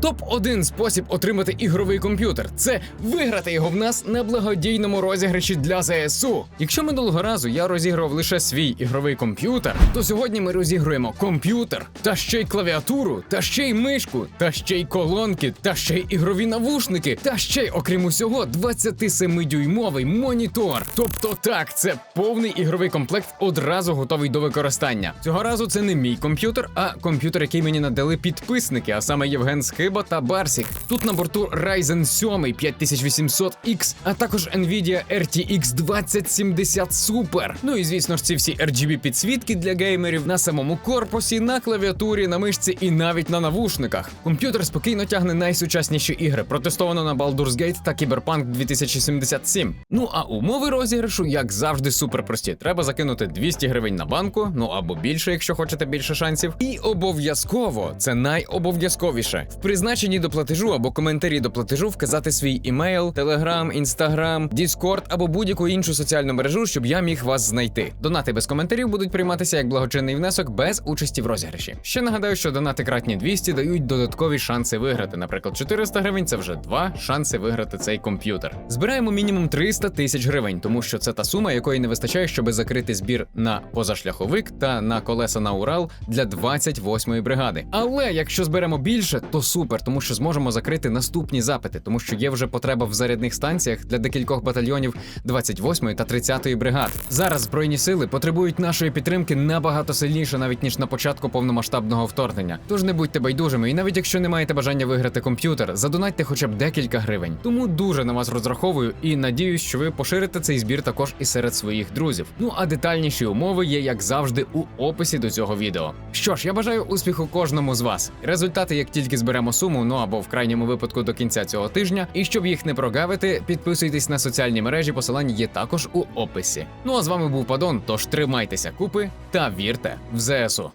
Топ 1 спосіб отримати ігровий комп'ютер це виграти його в нас на благодійному розіграші для ЗСУ. Якщо минулого разу я розігрував лише свій ігровий комп'ютер, то сьогодні ми розігруємо комп'ютер, та ще й клавіатуру, та ще й мишку, та ще й колонки, та ще й ігрові навушники, та ще й, окрім усього, 27-дюймовий монітор. Тобто, так, це повний ігровий комплект одразу готовий до використання. Цього разу це не мій комп'ютер, а комп'ютер, який мені надали підписники, а саме Євген Схиба та Барсік. Тут на борту Ryzen 7 5800X, а також Nvidia RTX 2070 Super. Ну і звісно ж, ці всі RGB підсвітки для геймерів на самому корпусі, на клавіатурі, на мишці і навіть на навушниках. Комп'ютер спокійно тягне найсучасніші ігри, протестовано на Baldur's Gate та Cyberpunk 2077. Ну а умови розіграшу, як завжди, супер прості. Треба закинути 200 гривень на банку, ну або більше, якщо хочете більше шансів. І обов'язково це найобов'язковіше в призначенні до платежу або коментарі до платежу вказати свій імейл, телеграм, інстаграм, Discord або будь-яку іншу соціальну мережу, щоб я міг вас знайти. Донати без коментарів будуть прийматися як благочинний внесок без участі в розіграші. Ще нагадаю, що донати кратні 200 дають додаткові шанси виграти. Наприклад, 400 гривень це вже два шанси виграти цей комп'ютер. Збираємо мінімум 300 тисяч гривень, тому що це та сума, якої не вистачає, щоб закрити збір на позашляховик та на колеса на Урал для 28-ї бригади. Але якщо зберемо більше, то супер, тому що зможемо закрити наступні запити, тому що є вже потреба в зарядних станціях для декількох батальйонів 28-ї та 30-ї бригад. Зараз збройні сили потребують нашої підтримки набагато сильніше, навіть ніж на початку повномасштабного вторгнення. Тож не будьте байдужими, і навіть якщо не маєте бажання виграти комп'ютер, задонатьте хоча б декілька гривень. Тому дуже на вас розраховую і надіюсь, що ви поширите цей збір також і серед своїх друзів. Ну а детальніші умови є, як завжди, у описі до цього відео. Що ж, я бажаю успіху кожному з вас. Результати, як тільки зберемо суму, ну або в крайньому випадку до кінця цього тижня. І щоб їх не прогавити, підписуйтесь на соціальні мережі. Посилання є також у описі. Ну а з вами був Падон. Тож тримайтеся купи та вірте в ЗСУ.